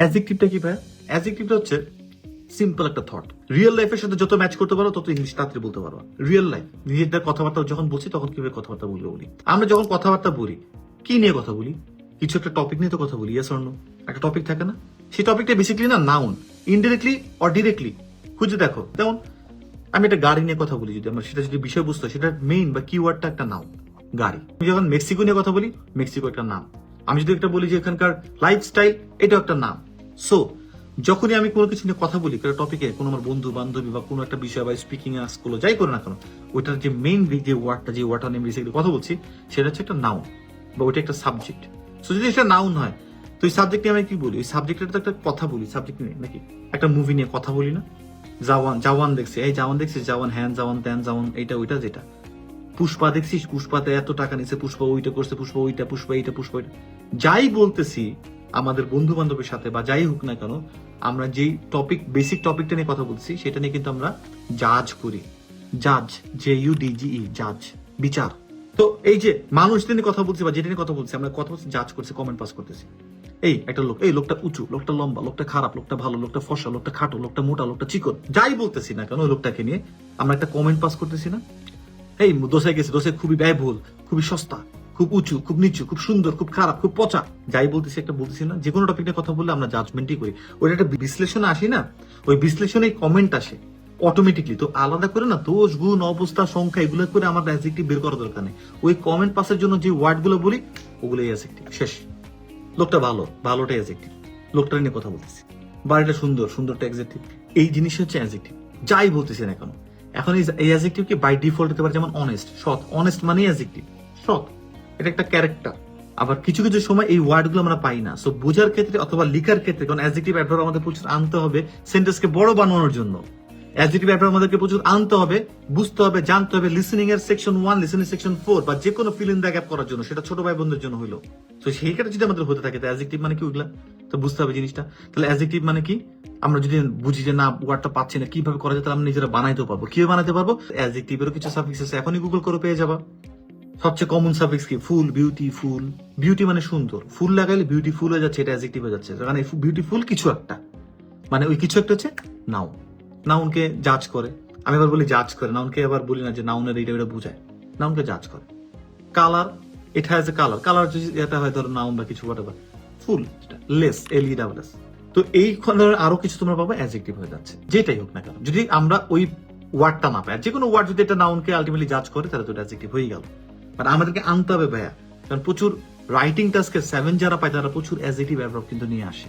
অ্যাজেক্টিভটা কি ভাই অ্যাজেক্টিভটা হচ্ছে সিম্পল একটা থট রিয়েল লাইফের সাথে যত ম্যাচ করতে পারো তত ইংলিশ তাড়াতাড়ি বলতে পারো রিয়েল লাইফ নিজেদের কথাবার্তা যখন বলছি, তখন কীভাবে কথাবার্তা বলব বলি আমরা যখন কথাবার্তা বলি, কি নিয়ে কথা বলি? কিছু একটা টপিক নিয়ে তো কথা বলি ইয়েস অন্য একটা টপিক থাকে না? সেই টপিকটা বেসিক্যালি না নাউন ইনডিরেক্টলি অর ডিরেক্টলি খুঁজে দেখো। যেমন, আমি একটা গাড়ি নিয়ে কথা বলি যদি আমার, সেটা যদি বিষয়বস্তু সেটা মেইন বা কিওয়ার্ডটা একটা নাম গাড়ি। আমি যখন মেক্সিকো নিয়ে কথা বলি মেক্সিকো একটা নাম আমি যদি একটা বলি যে এখানকার লাইফস্টাইল এটাও একটা নাম সো যখনই আমি কোনো কিছু নিয়ে কথা বলি, কোনো টপিকে কোনো আমার বন্ধু বান্ধবী বা কোনো একটা বিষয় বা স্পিকিং স্কুলে যাই করে না কেন, ওইটার যে মেইন যে ওয়ার্ডটা যে ওয়ার্ডটা নিয়ে বেসিক্যালি কথা বলছি, সেটা হচ্ছে একটা নাউন বা ওইটা একটা সাবজেক্ট সো যদি এটা নাউন হয়, তো ওই সাবজেক্টে আমি কি বলি? ওই সাবজেক্টের তো একটা কথা বলি সাবজেক্ট নিয়ে নাকি? একটা মুভি নিয়ে কথা বলি না? জাওয়ান জাওয়ান দেখছি, এই জাওয়ান দেখছিস? জাওয়ান হ্যান, জাওয়ান ত্যান, জাওয়ান এইটা, ওইটা, যেটা। পুষ্পা দেখছিস? পুষ্পাতে এত টাকা নিছে, পুষ্পা ওইটা করছে, পুষ্পা ওইটা, পুষ্পা এইটা, পুষ্পা ওইটা যাই বলতেছি আমাদের বন্ধু বান্ধবের সাথে বা যাই হোক না কেন, আমরা যেই টপিক বেসিক টপিকটা নিয়ে কথা বলছি, সেটা নিয়ে কিন্তু আমরা জাজ করি। জাজ জে ইউ ডিজিই জাজ বিচার। তো এই যে মানুষদের নিয়ে কথা বলছি বা যেটা নিয়ে কথা বলছি, আমরা কথা বলছি জাজ করছি কমেন্ট পাস করতেছি। এই একটা লোক, এই লোকটা উঁচু, লোকটা লম্বা, লোকটা খারাপ, লোকটা ভালো, লোকটা ফসা, লোকটা খাটো, লোকটা মোটা, লোকটা চিকন, যাই বলতেছি না কেন ওই লোকটাকে নিয়ে আমরা একটা কমেন্ট পাস করতেছি না। এই দোসায় গেছে দোসায় খুবই ব্যয়বহুল, খুবই সস্তা। খুব উঁচু, খুব নিচু, খুব সুন্দর, খুব খারাপ, খুব পচা। যাই বলতেছি একটা বলতেছি না। যে কোনো টপিক নিয়ে কথা বললে আমরা জাজমেন্টই করি। ওটা একটা বিশ্লেষণ আসি না? ওই বিশ্লেষণে কমেন্ট আসে অটোমেটিকলি তো আলাদা করে না দোষ, গুণ, অবস্থা, সংখ্যা এগুলো করে আমার অ্যাজেক্টিভ বের করা দরকার নেই। ওই কমেন্ট পাসের জন্য যে ওয়ার্ডগুলো বলি, ওগুলোই অ্যাজেক্টিভ শেষ। লোকটা ভালো, ভালোটাই অ্যাজেক্টিভ লোকটা নিয়ে কথা বলতেছি। বাড়িটা সুন্দর, সুন্দরটা অ্যাজেক্টিভ এই জিনিস হচ্ছে অ্যাজেক্টিভ যাই বলতেছেন এখন এখন এই অ্যাজেক্টিভ কি বাই ডিফল্ট হতে পারে যেমন অনেস্ট সৎ। অনেস্ট মানেই অ্যাজেক্টিভ সৎ। এটা একটা ক্যারেক্টার আবার কিছু কিছু সময় এই ওয়ার্ডগুলো আমরা পাই না। সো বোঝার ক্ষেত্রে অথবা লিখার ক্ষেত্রে, কারণ অ্যাজেক্টিভ অ্যাডভার্ব আমাদের প্রচুর আনতে হবে সেন্টেন্সকে বড় বানানোর জন্য। অ্যাডজেক্টিভ অ্যাডভার্ব আমাদেরকে প্রচুর আনতে হবে, বুঝতে হবে, জানতে হবে লিসেনিং এর section one listening section four বা যে কোনো ফিল ইন দ্য গ্যাপ করার জন্য, সেটা ছোট ভাই বোনদের জন্য হলো তো সেই ক্ষেত্রে যদি আমাদের হতে থাকে তো অ্যাজেক্টিভ মানে কি ওইগুলা? তো বুঝতে হবে জিনিসটা। তাহলে অ্যাজেক্টিভ মানে কি? আমরা যদি বুঝি যে না ওয়ার্ডটা পাচ্ছি না, কীভাবে করা যায়, তাহলে আমরা নিজেরা বানাইতে পারব। কীভাবে বানাতে পারব? অ্যাজেক্টিভেরও কিছু সাফিক্স আছে এখনই গুগল করে পেয়ে যাবা। সবচেয়ে কমন সাফিক্স কি? ফুল বিউটিফুল বিউটি মানে সুন্দর। ফুল লাগাইলে বিউটিফুল হয়ে যাচ্ছে, এটা অ্যাজেক্টিভ হয়ে যাচ্ছে। কারণ বিউটিফুল কিছু একটা। মানে ওই কিছু একটা হচ্ছে নাউন নাউনকে জাজ করে। আমি আবার বলি জাজ করে। নাউনকে আবার বলি না যে নাউনের এইটা ওটা বুঝায়। নাউনকে জাজ করে। কালার এটা হ্যাজ এ কালার কালার যদি এটা হয়, ধরো নাউন বা কিছু, whatever full less L E double S তো এই ধরনের আরও কিছু তোমরা পাবো অ্যাজেক্টিভ হয়ে যাচ্ছে। যেটাই হোক না কেন। যদি আমরা ওই ওয়ার্ডটা না পাই যে কোনো ওয়ার্ড যদি এটা নাউনকে আলটিমেটলি জাজ করে, তাহলে তো অ্যাজেক্টিভ হয়ে গেল। বাট আমাদেরকে আনতে হবে ভাইয়া। কারণ প্রচুর রাইটিং টাস্কে সেভেন যারা পায়, তারা প্রচুর অ্যাজিটিভ অ্যাডভার্ব কিন্তু নিয়ে আসে।